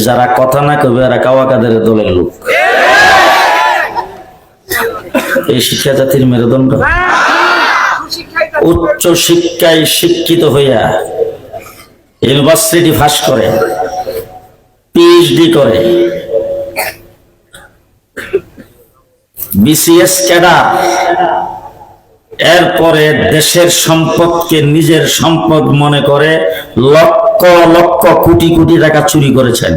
যারা কথা না কবে এরা কাওয়া কাদের দলের লোক? এই শিক্ষা জাতির মেরুদণ্ড? উচ্চ শিক্ষায় শিক্ষিত হইয়া ইউনিভার্সিটি ফাঁস করে পিএইচডি করে বিসিএস ক্যাডার এরপরে দেশের সম্পদকে নিজের সম্পদ মনে করে লক্ষ লক্ষ কোটি কোটি টাকা চুরি করেছেন।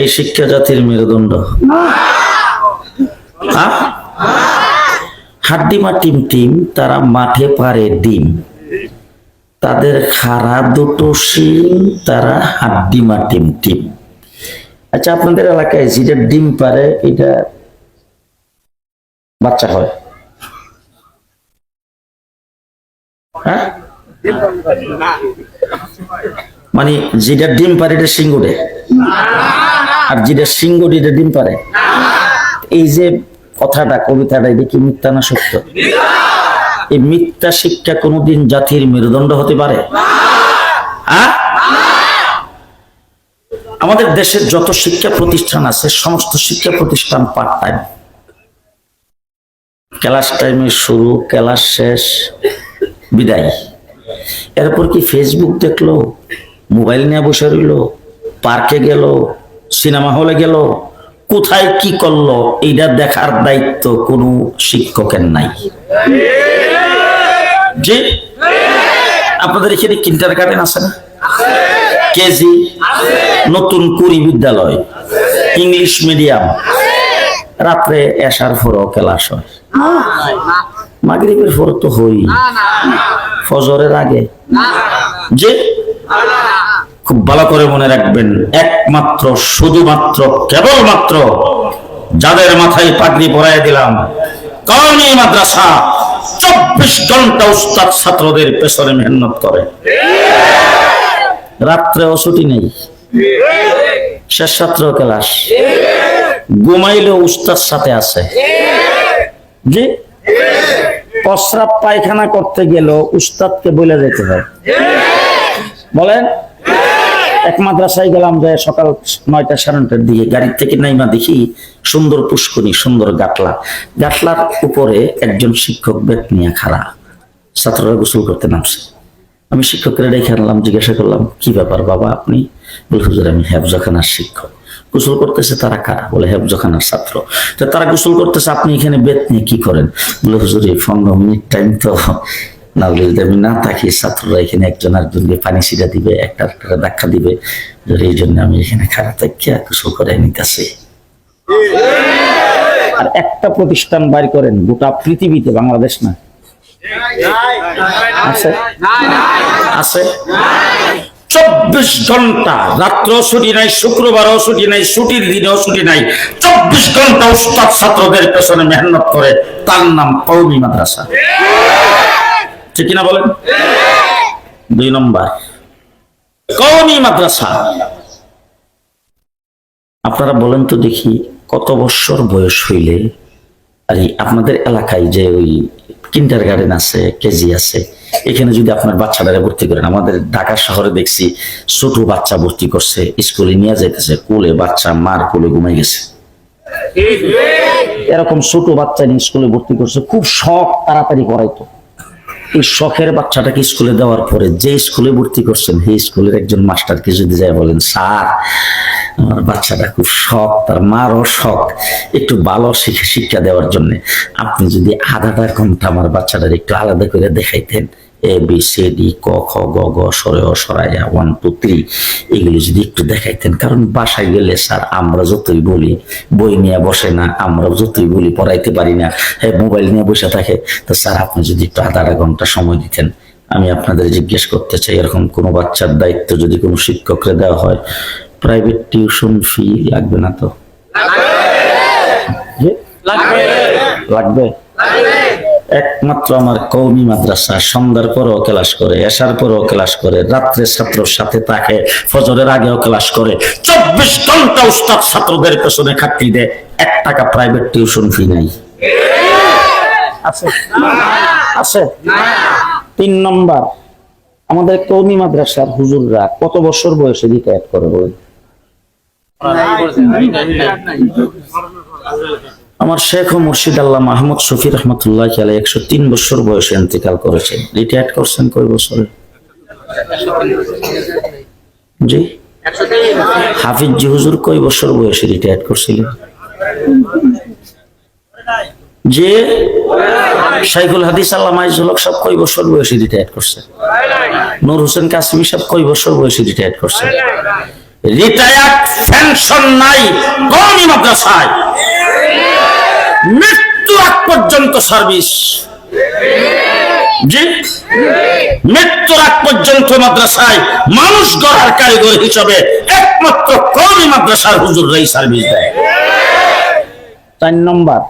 এই শিক্ষা জাতির মেরুদণ্ড? হাড্ডিমা টিম টিম, তারা মাঠে পারে ডিম। তাদের খারা দুটো শিং, তারা হাড্ডিমা টিম টিম। আচ্ছা আপনাদের এলাকায় যেটা ডিম পারে, এটা বাচ্চা হয়। হ্যাঁ? মানে যেটা ডিম পারে এটা সিংহ সিঙ্গুরে। আর যেটা সিঙ্গুর এটা ডিম পারে। এই যে কথাটা, কবিতাটা, এটা কি মিথ্যা না সত্য? এই মিথ্যা শিক্ষা কোনোদিন জাতির মেরুদণ্ড হতে পারে? হ্যাঁ? আমাদের দেশের যত শিক্ষা প্রতিষ্ঠান আছে, সমস্ত শিক্ষা প্রতিষ্ঠান পার্ট টাইম ক্লাস টাইমে শুরু, ক্লাস শেষ। বিদায়। এরপর কি ফেসবুক দেখল, মোবাইল নিয়ে বসে রইল, পার্কে গেল, সিনেমা হলে গেল, কোথায় কি করল, এইটা দেখার দায়িত্ব কোনো শিক্ষকের নাই। জি? আপনাদের এখানে কিন্টার গার্ডেন আছে না? কেজি? নতুন কুড়ি বিদ্যালয়। ইংলিশ মিডিয়াম রাত্রে এসার পরও ক্লাস হয়। মাগরিবের পর তো হই। ফজরের আগে। যে? খুব ভালো করে মনে রাখবেন একমাত্র শুধুমাত্র কেবলমাত্র যাদের মাথায় পাগড়ি পরাই দিলাম কওমি মাদ্রাসা চব্বিশ ঘণ্টা উস্তাদ ছাত্রদের পেছনে মেহনত করে। রাত্রেও ছুটি নেই। শেষ ছাত্র ক্লাস। ঘুমাইলেও উস্তাদ সাথে আছে। জি প্রস্রাব পায়খানা করতে গেল উস্তাদকে বলে যেতে হয়। বলেন? এক মাদ্রাসায় গেলাম যে সকাল নয়টা সাড়ে নটার দিকে, গাড়ির থেকে নাইমা দেখি সুন্দর পুষ্করী সুন্দর গাটলা। গাটলার উপরে একজন শিক্ষক বেত নিয়ে খাড়া। ছাত্ররা গোসল করতে নামছে। আমি শিক্ষকের ডেকে আনলাম, জিজ্ঞাসা করলাম, কি ব্যাপার বাবা আপনি? বলে আমি হেফজখানার শিক্ষক। গোসল করতেছে তারা কারা? বলে হেফজখানার ছাত্র। তো তারা গোসল করতেছে আপনি এখানে বেত নিয়ে কি করেন? বলে হুজুর এই পনেরো মিনিট টাইম তো না বলে যদি আমি না থাকি ছাত্ররা এখানে একজন আরেকজনকে পানি ছিটা দিবে একটা একটা ধাক্কা দিবে। এই জন্য আমি এখানে খারাপ থাকিয়া গোসল করে নিতেছি। আর একটা প্রতিষ্ঠান বাইর করেন গোটা পৃথিবীতে বাংলাদেশ না। আছে? আছে? চব্বিশ ঘণ্টা, রাত্র ছুটি নাই, শুক্রবারও ছুটি নাই, ছুটির দিনেও ছুটি নাই। চব্বিশ ঘণ্টা উস্তাদ ছাত্রদের পেছনে মেহনত করে তার নাম কৌমি মাদ্রাসা। ঠিক কিনা বলেন? দুই নম্বর কৌমি মাদ্রাসা। আপনারা বলেন তো দেখি কত বছর বয়স হইলে আর এই আপনাদের এলাকায় যে ওই কিন্ডার গার্ডেন আছে কেজি আছে, এখানে যদি আপনার বাচ্চাটারে ভর্তি করেন, আমাদের ঢাকা শহরে দেখছি ছোট বাচ্চা ভর্তি করছে, স্কুলে নিয়ে যাইতেছে, কোলে বাচ্চা, মার কোলে ঘুমাই গেছে। এরকম ছোট বাচ্চা নিয়ে স্কুলে ভর্তি করছে, খুব শখ তাড়াতাড়ি করাইতো। এই শখের বাচ্চাটাকে স্কুলে দেওয়ার পরে যে স্কুলে ভর্তি করছেন, সেই স্কুলের একজন মাস্টারকে যদি যায় বলেন, স্যার, আমার বাচ্চাটা খুব শখ, তার মারও শখ, একটু ভালো শিক্ষা দেওয়ার জন্য। আপনি যদি আধাটা ঘণ্টা আমার বাচ্চাটার একটু আলাদা করে দেখাইতেন এ বি সি ডি ক খ গ গ সরে অ সরাইয়া ওয়ান টু থ্রি এগুলো যদি একটু দেখাইতেন। কারণ বাসায় গেলে স্যার আমরা যতই বলি বই নিয়ে বসে না আমরা যতই বলি পড়াইতে পারি না হ্যাঁ মোবাইল নিয়ে বসে থাকে তো স্যার আপনি যদি একটু আধা আধা ঘণ্টা সময় দিতেন আমি আপনাদের জিজ্ঞেস করতে চাই এরকম কোনো বাচ্চার দায়িত্ব যদি কোনো শিক্ষককে দেওয়া হয় প্রাইভেট টিউশন ফি লাগবে না তো? জি? লাগবে? একমাত্র আমার কৌমি মাদ্রাসা সন্ধ্যার পরেও ক্লাস করে এসার পরেও ক্লাস করে রাত্রে ছাত্রর সাথে তাকে ফজরের আগেও ক্লাস করে চব্বিশ ঘণ্টা উস্তাদ ছাত্রদের পেছনে খাটতি দেয় এক টাকা প্রাইভেট টিউশন ফি নাই আছে তিন নম্বর আমাদের কৌমি মাদ্রাসার হুজুররা কত বছর বয়সে রিটায়ার করে বলেন আমার শেখ ও মুর্শিদ আল্লাহ মাহমুদ শফি রহমতুল্লাহ আলাই একশো তিন বছর বয়সে ইন্তেকাল করেছেন। রিটায়ার করছেন কয় বছরে? জি। হাফিজ জি হুজুর কয় বছর বয়সে রিটায়ার করছিলেন? যে শাইখুল হাদিস আল্লাহ মাইজুল হক সব কয় বছর বয়সে রিটায়ার করছে নূর হোসেন কাসিমি সব কয় বছর বয়সে রিটায়ার করছে মৃত্যু আগ পর্যন্ত সার্ভিস। জি? মৃত্যুর আগ পর্যন্ত মাদ্রাসায় মানুষ গড়ার কারিগর হিসাবে একমাত্র কমই মাদ্রাসার হুজুররাই সার্ভিস দেয়। চার নম্বর,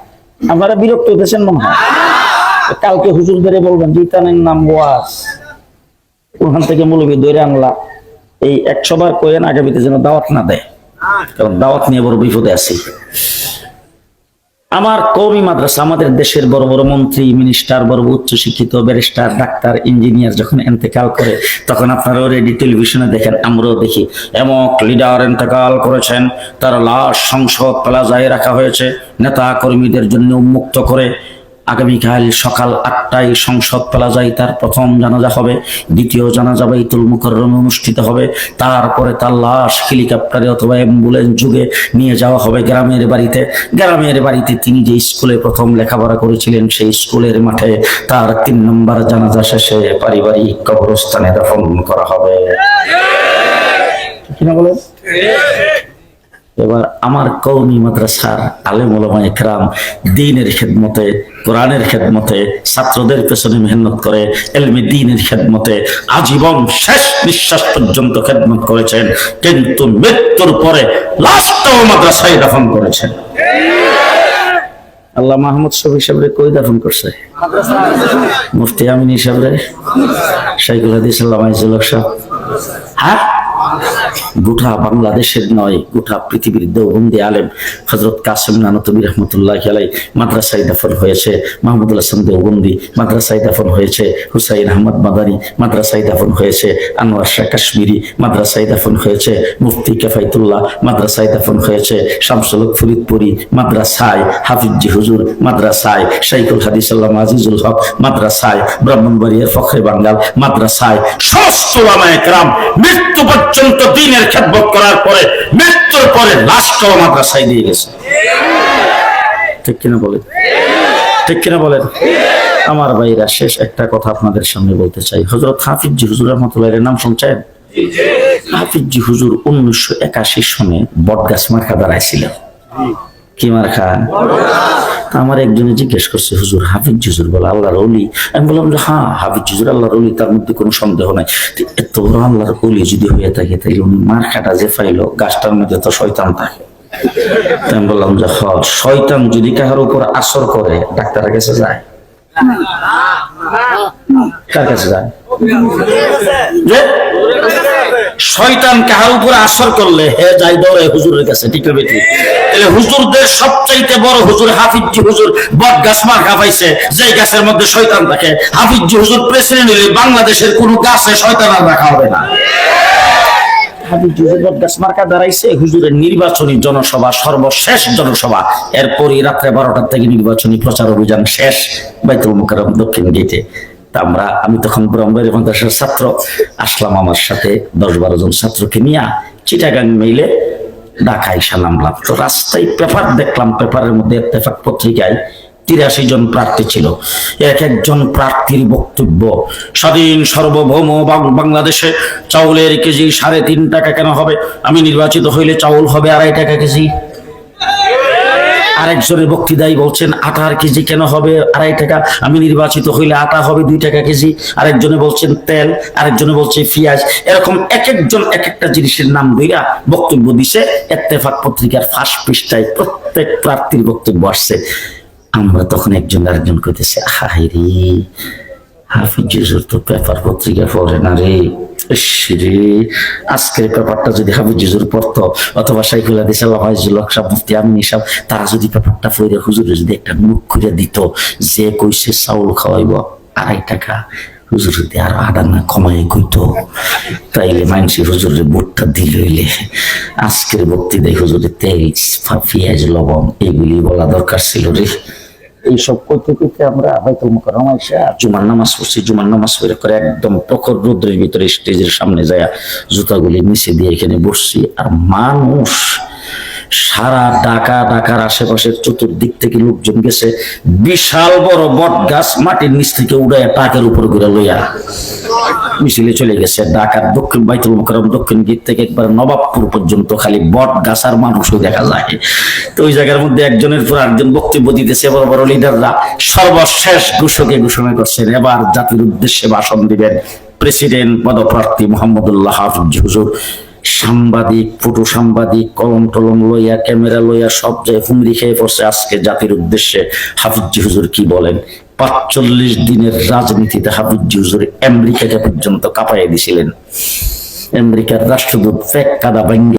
আপনারা বিরক্ত হতেছেন মনে হয়? কালকে হুজুর ধরে বলবেন জিতানের নাম ওয়াজ। ওখান থেকে মৌলবী দৈরে আনলা। এই একশো বার কয়েন আগামীতে যেন দাওয়াত না দেয়। কারণ দাওয়াত নিয়ে বড় বিপদে আছি। আমার কৌমি মাদ্রাসা, আমাদের দেশের বড় বড় মন্ত্রী, মিনিস্টার, বড় বড় উচ্চ শিক্ষিত ব্যারিস্টার, ডাক্তার, ইঞ্জিনিয়ার যখন এন্তেকাল করে, তখন আপনারা রেডি টেলিভিশনে দেখেন, আমরাও দেখি। এমক লিডার এন্তেকাল করেছেন, তার লাশ সংসদ প্লাজায় রাখা হয়েছে, নেতা কর্মীদের জন্য উন্মুক্ত করে আগামীকাল সকাল আটটায় সংসদ প্লাজায় তার প্রথম জানাজা হবে। দ্বিতীয় জানাজা বাইতুল মুকররমে অনুষ্ঠিত হবে। তারপরে তার লাশ হেলিকপ্টারে অথবা অ্যাম্বুলেন্স যুগে নিয়ে যাওয়া হবে গ্রামের বাড়িতে। গ্রামের বাড়িতে তিনি যে স্কুলে প্রথম লেখাপড়া করেছিলেন, সেই স্কুলের মাঠে তার তিন নম্বর জানাজা শেষে পারিবারিক কবরস্থানে দাফন করা হবে। কিনা বলেন? এবার আমার কৌমি মাদ্রাসার আলেম ওলামা একরাম দিনের খেদমতে, কোরআনের খেদমতে, ছাত্রদের পেছনে মেহনত করে, এলমে দিনের খেদমতে আজীবন শেষ নিঃশ্বাস পর্যন্ত খেদমত করেছেন, কিন্তু মৃত্যুর পরে লাস্টও মাদ্রাসায় দাফন করেছেন। আল্লাহ মাহমুদ শফি সাহেবরে কই দাফন করছে? মুফতি আমিন সাহেবরে? শাইকুল হাদিস আল্লাহ হ্যাঁ? গোটা বাংলাদেশের নয়, গোটা পৃথিবীর দেওবন্দি আলেম হজরত কাসেম নানতবী রহমতুল্লাহ আলাই মাদ্রাসায় দাফন হয়েছে, মাহমুদুল হাসান দেওবন্দি মাদ্রাসায় দাফন হয়েছে, হুসাইন আহমদ মাদানী মাদ্রাসায় দাফন হয়েছে, আনোয়ার শাহ কাশ্মীরি মাদ্রাসায় দাফন হয়েছে, মুফতি কেফাইতুল্লাহ মাদ্রাসায় দাফন হয়েছে, শামসুল ফরিদপুরি মাদ্রাসায়, হাফিজি হুজুর মাদ্রাসায় শাইকুল হাদিস আল্লাহ আজিজুল হক মাদ্রাসায়, ব্রাহ্মণবাড়িয়ার ফখরে বাঙ্গাল মাদ্রাসায় সমস্ত মৃত্যু পর্যন্ত দিনের খেদমত করার পরে মৃত্যুর পরে লাশটাও মাদ্রাসায় দিয়ে গেছে। ঠিক কিনা বলেন? ঠিক কিনা বলেন? আমার ভাইরা, শেষ একটা কথা আপনাদের সামনে বলতে চাই। হজরত হাফিজি হুজুর রহমতুল্লাহ নাম শুনছেন? হাফিজি হুজুর উনিশশো একাশি সনে বটগাছ মার্কা দাঁড়াইছিলেন। কি মার্কা তা আমার একজনে জিজ্ঞেস করছে হুজুর হাফিজ হুজুর বলে আল্লাহর অলি আমি বললাম যে হ্যাঁ হাফিজ জুজুর আল্লাহর অলি তার মধ্যে কোনো সন্দেহ নাই। এত বড় আল্লাহর অলি যদি হয়ে থাকে তাহলে উনি মার্কাটা যে পাইলো গাছটার মধ্যে তো শয়তান থাকে। আমি বললাম যে হ শয়তান যদি কাহার উপর আসর করে ডাক্তারের কাছে যায়? কার কাছে যায়? যে শয়তান কাহার উপরে আসর করলে হে যাই দৌড়ে হুজুরের কাছে, ঠিক হবে ঠিক তাহলে হুজুরদের সবচাইতে বড় হুজুর হাফিজি হুজুর বট গাছ মার খাওয়াইছে যে গাছের মধ্যে শয়তান থাকে। হাফিজি হুজুর প্রেসিডেন্ট হলে বাংলাদেশের কোন গাছে শয়তান আর রাখা হবে না। হুজুরের নির্বাচনী জনসভা, সর্বশেষ জনসভা। এরপরই রাত্রে বারোটার থেকে নির্বাচনী প্রচার অভিযান শেষ, বাইতুল মুকাররম দক্ষিণ গেটে। তা আমরা, আমি তখন ব্রহ্মবাড়ি মাদ্রাসার ছাত্র, আসলাম আমার সাথে দশ বারো জন ছাত্রকে নিয়ে চিটাগাং মেইলে ঢাকা এসে নামলাম তো রাস্তায় পেপার দেখলাম, পেপারের মধ্যে ইত্তেফাক পত্রিকায় তিরাশি জন প্রার্থী ছিল। এক একজন প্রার্থীর বক্তব্য, স্বাধীন সার্বভৌম বাংলাদেশে চাউলের কেজি সাড়ে তিন টাকা কেন হবে? আমি নির্বাচিত হইলে চাউল হবে আড়াই টাকা কেজি। আরেকজনের বক্তৃতায় বলছেন আটার কেজি কেন হবে? আড়াই টাকা। আমি নির্বাচিত হইলে আটা হবে দুই টাকা কেজি। আরেকজনে বলছেন, তেল। আরেকজনে বলছে, পেঁয়াজ। এরকম এক একজন এক একটা জিনিসের নাম ধইরা বক্তব্য দিছে। এত্তেফাক পত্রিকার ফার্স্ট পৃষ্ঠায় প্রত্যেক প্রার্থীর বক্তব্য আসছে। আমরা তখন একজন আরেকজন কইতেছে হাই রে হাফিজ তো পেপার পত্রিকা পড়ে না রে। আজকের পেপারটা যদি হাফিজ হুজুর পড়তো, অথবা সাইকুল হাদিস, আল্লাহ ফাইজুল হক সাহেব, মুফতি আমিনী তারা যদি পেপারটা পড়ে হুজুরে যদি একটা মুখ করে দিত, যে কইছে চাউল খাওয়াইব আড়াই টাকা, হুজুর যদি আর আডা না কমাই কইতো, তাইলে মানুষের হুজুরের ভোটটা দিল হইলে, আজকের বক্তৃতায় হুজুরের তেল পেঁয়াজ লবণ, এগুলি বলা দরকার ছিল রে। এইসব করতে করতে আমরা হয়তো মুখরম এসে জুমার নামাজ পড়ছি, জুমার নামাজ পড়ে করে একদম প্রখর রোদ্রের ভিতরে স্টেজের সামনে যায় জুতাগুলি নিচে দিয়ে এখানে বসছি। আর মানুষ সারা ঢাকা, ঢাকার আশেপাশের চতুর্দিক থেকে লোকজন গেছে। বিশাল বড় বট গাছ মাটির নিচ থেকে উড়াইয়া টাকের উপর ঘুরে লইয়া মিছিলে চলে গেছে। ঢাকার দক্ষিণ বাইতুল মুকরম দক্ষিণ গীত থেকে একবার নবাবপুর পর্যন্ত খালি বট গাছ আর মানুষও দেখা যায়। তো ওই জায়গার মধ্যে একজনের পর একজন বক্তব্য দিতেছে, বড় বড় লিডাররা সর্বশেষ ঘোষকে ঘোষণা করছেন, এবার জাতির উদ্দেশ্যে ভাষণ দিবেন প্রেসিডেন্ট পদপ্রার্থী মোহাম্মদুল্লাহ হাফিজ হুজুর। সাংবাদিক, ফটো সাংবাদিক, কলম টলম লইয়া, ক্যামেরা লইয়া সব জায়গায় হুমরি খেয়ে পড়ছে। আজকে জাতির উদ্দেশ্যে হাফিজি হুজুর কি বলেন? পাঁচচল্লিশ দিনের রাজনীতিতে হাফিজি হুজুর আমেরিকাকে পর্যন্ত কাঁপাইয়া দিছিলেন। আমেরিকার রাষ্ট্রদূত ফেক কাদা ভাঙ্গে